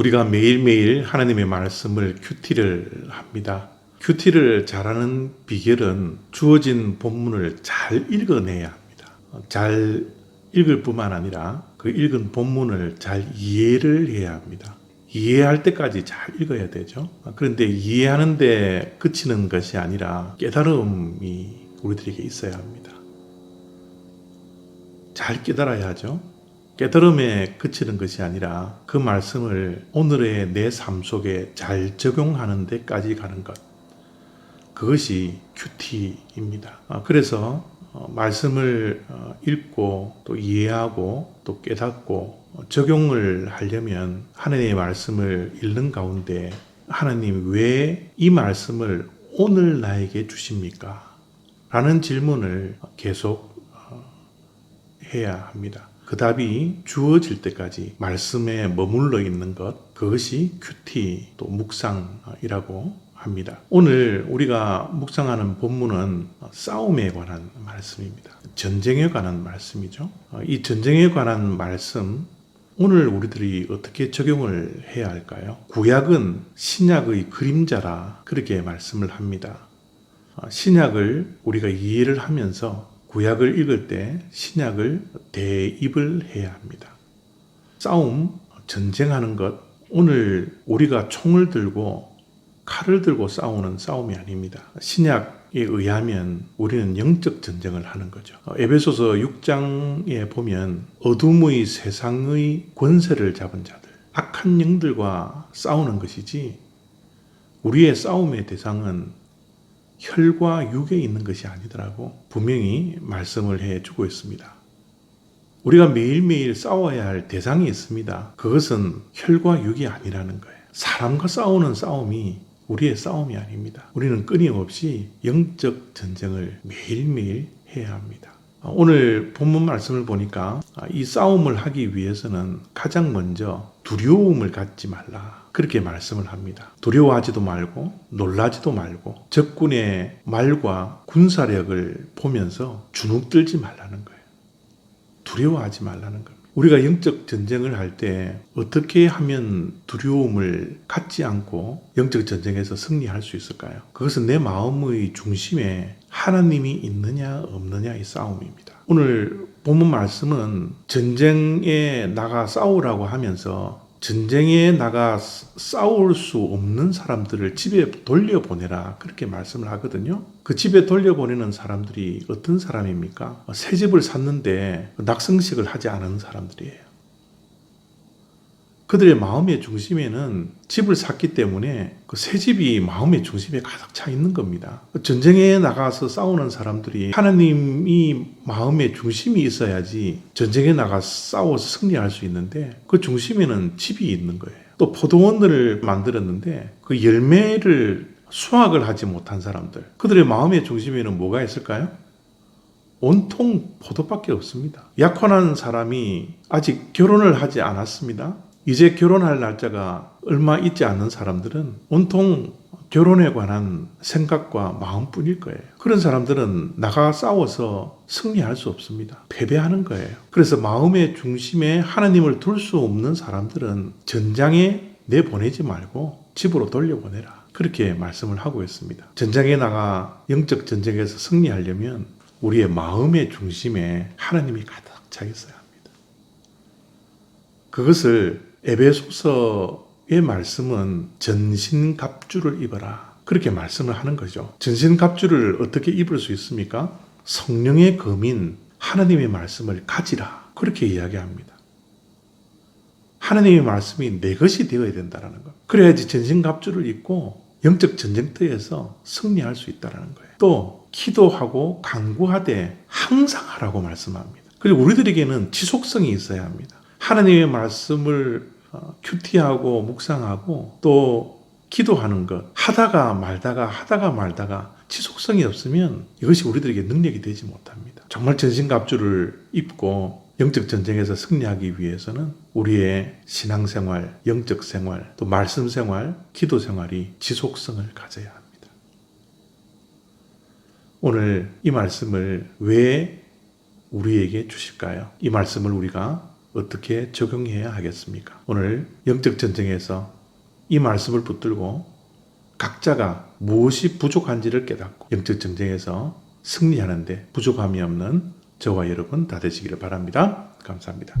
우리가 매일매일 하나님의 말씀을 큐티를 합니다. 큐티를 잘하는 비결은 주어진 본문을 잘 읽어내야 합니다. 잘 읽을 뿐만 아니라 그 읽은 본문을 잘 이해를 해야 합니다. 이해할 때까지 잘 읽어야 되죠. 그런데 이해하는데 그치는 것이 아니라 깨달음이 우리들에게 있어야 합니다. 잘 깨달아야 하죠. 깨달음에 그치는 것이 아니라 그 말씀을 오늘의 내 삶 속에 잘 적용하는 데까지 가는 것. 그것이 큐티입니다. 아, 그래서 어, 말씀을 어, 읽고 또 이해하고 또 깨닫고 어, 적용을 하려면 하나님의 말씀을 읽는 가운데 하나님 왜 이 말씀을 오늘 나에게 주십니까? 라는 질문을 계속 어, 해야 합니다. 그 답이 주어질 때까지 말씀에 머물러 있는 것, 그것이 큐티 또 묵상이라고 합니다. 오늘 우리가 묵상하는 본문은 싸움에 관한 말씀입니다. 전쟁에 관한 말씀이죠. 이 전쟁에 관한 말씀, 오늘 우리들이 어떻게 적용을 해야 할까요? 구약은 신약의 그림자라 그렇게 말씀을 합니다. 신약을 우리가 이해를 하면서 구약을 읽을 때 신약을 대입을 해야 합니다. 싸움, 전쟁하는 것, 오늘 우리가 총을 들고 칼을 들고 싸우는 싸움이 아닙니다. 신약에 의하면 우리는 영적 전쟁을 하는 거죠. 어, 에베소서 6장에 보면 어둠의 세상의 권세를 잡은 자들, 악한 영들과 싸우는 것이지 우리의 싸움의 대상은 혈과 육에 있는 것이 아니더라고 분명히 말씀을 해 주고 있습니다. 우리가 매일매일 싸워야 할 대상이 있습니다. 그것은 혈과 육이 아니라는 거예요. 사람과 싸우는 싸움이 우리의 싸움이 아닙니다. 우리는 끊임없이 영적 전쟁을 매일매일 해야 합니다. 오늘 본문 말씀을 보니까 이 싸움을 하기 위해서는 가장 먼저 두려움을 갖지 말라. 그렇게 말씀을 합니다. 두려워하지도 말고 놀라지도 말고 적군의 말과 군사력을 보면서 주눅들지 말라는 거예요. 두려워하지 말라는 겁니다. 우리가 영적 전쟁을 할 때 어떻게 하면 두려움을 갖지 않고 영적 전쟁에서 승리할 수 있을까요? 그것은 내 마음의 중심에 하나님이 있느냐 없느냐의 싸움입니다. 오늘 본문 말씀은 전쟁에 나가 싸우라고 하면서 전쟁에 나가 싸울 수 없는 사람들을 집에 돌려보내라. 그렇게 말씀을 하거든요. 그 집에 돌려보내는 사람들이 어떤 사람입니까? 새 집을 샀는데 낙성식을 하지 않은 사람들이에요. 그들의 마음의 중심에는 집을 샀기 때문에 그 새 집이 마음의 중심에 가득 차 있는 겁니다. 전쟁에 나가서 싸우는 사람들이 하나님이 마음의 중심이 있어야지 전쟁에 나가 싸워서 승리할 수 있는데 그 중심에는 집이 있는 거예요. 또 포도원을 만들었는데 그 열매를 수확을 하지 못한 사람들, 그들의 마음의 중심에는 뭐가 있을까요? 온통 포도밖에 없습니다. 약혼한 사람이 아직 결혼을 하지 않았습니다. 이제 결혼할 날짜가 얼마 있지 않는 사람들은 온통 결혼에 관한 생각과 마음뿐일 거예요. 그런 사람들은 나가 싸워서 승리할 수 없습니다. 패배하는 거예요. 그래서 마음의 중심에 하나님을 둘 수 없는 사람들은 전장에 내보내지 말고 집으로 돌려보내라. 그렇게 말씀을 하고 있습니다. 전장에 나가 영적 전쟁에서 승리하려면 우리의 마음의 중심에 하나님이 가득 차 있어야 합니다. 그것을 에베소서의 말씀은 전신갑주를 입어라. 그렇게 말씀을 하는 거죠. 전신갑주를 어떻게 입을 수 있습니까? 성령의 검인 하나님의 말씀을 가지라. 그렇게 이야기합니다. 하나님의 말씀이 내 것이 되어야 된다는 것. 그래야지 전신갑주를 입고 영적 전쟁터에서 승리할 수 있다는 거예요. 또 기도하고 강구하되 항상 하라고 말씀합니다. 그리고 우리들에게는 지속성이 있어야 합니다. 하나님의 말씀을 어, 큐티하고 묵상하고 또 기도하는 것 하다가 말다가 하다가 말다가 지속성이 없으면 이것이 우리들에게 능력이 되지 못합니다. 정말 전신갑주를 입고 영적 전쟁에서 승리하기 위해서는 우리의 신앙생활, 영적 생활, 또 말씀 생활, 기도 생활이 지속성을 가져야 합니다. 오늘 이 말씀을 왜 우리에게 주실까요? 이 말씀을 우리가 어떻게 적용해야 하겠습니까? 오늘 영적 전쟁에서 이 말씀을 붙들고 각자가 무엇이 부족한지를 깨닫고 영적 전쟁에서 승리하는데 부족함이 없는 저와 여러분 다 되시기를 바랍니다. 감사합니다.